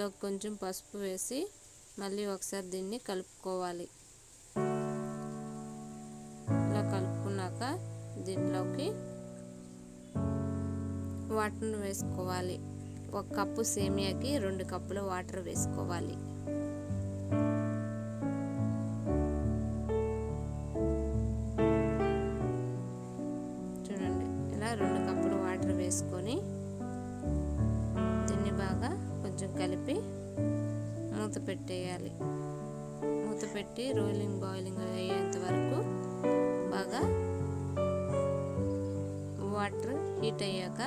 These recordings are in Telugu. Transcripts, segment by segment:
దీంట్లో కొంచెం పసుపు వేసి మళ్ళీ ఒకసారి దీన్ని కలుపుకోవాలి. ఇలా కలుపుకున్నాక దీంట్లోకి వాటర్ వేసుకోవాలి. ఒక కప్పు సేమియాకి రెండు కప్పుల వాటర్ వేసుకోవాలి. కొంచెం కలిపి మూత పెట్టేయాలి. మూత పెట్టి రోలింగ్ బాయిలింగ్ అయ్యేంత వరకు బాగా వాటర్ హీట్ అయ్యాక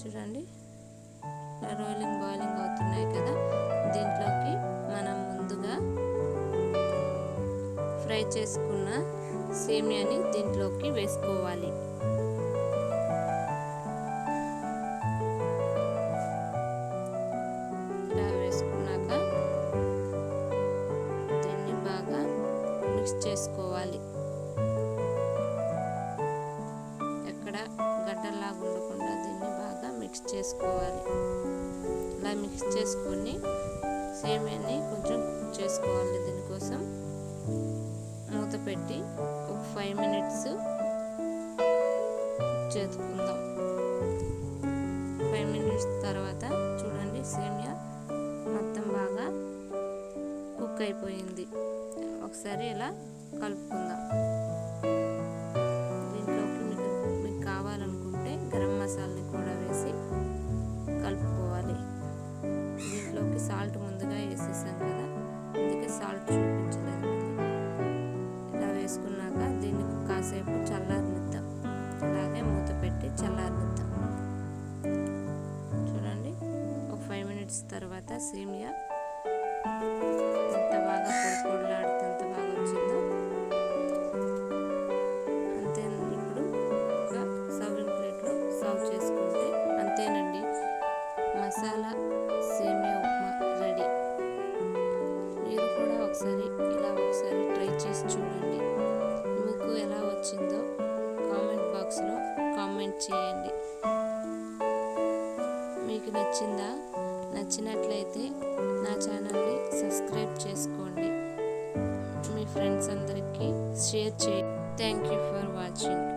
చూడండి రోలింగ్ బాయిలింగ్ అవుతున్నాయి కదా. దీంట్లోకి మనం ముందుగా ఫ్రై చేసుకున్న సేమియాని దీంట్లోకి వేసుకోవాలి. మిక్స్ చేసుకోవాలి. ఎక్కడ గడ్డలాగా ఉండకుండా దీన్ని బాగా మిక్స్ చేసుకోవాలి. ఇలా మిక్స్ చేసుకొని సేమియాని కొంచెం కుక్ చేసుకోవాలి దీనికోసం. మూత పెట్టి ఒక ఫైవ్ మినిట్స్ చేసుకుందాం ఫైవ్ మినిట్స్ తర్వాత చూడండి సేమియా మొత్తం బాగా కుక్ అయిపోయింది. ఒకసారి ఇలా కలుపుకుందాం. దీంట్లోకి మీకు మీకు కావాలనుకుంటే గరం మసాలాని కూడా వేసి కలుపుకోవాలి. దీంట్లోకి సాల్ట్ ముందుగా వేసేసాం కదా అందుకే సాల్ట్ చూపించలేదు ఇలా వేసుకున్నాక దీన్ని కాసేపు చల్లారనిద్దాం. అలాగే మూత పెట్టి చల్లారనిద్దాం. చూడండి ఒక ఫైవ్ మినిట్స్ తర్వాత సేమియా ఒకసారి ఇలా ఒకసారి ట్రై చేసి చూడండి. మీకు ఎలా వచ్చిందో కామెంట్ బాక్స్లో కామెంట్ చేయండి. మీకు నచ్చిందా? నచ్చినట్లయితే నా ఛానల్ని సబ్స్క్రైబ్ చేసుకోండి. మీ ఫ్రెండ్స్ అందరికీ షేర్ చేయండి. Thank you for watching.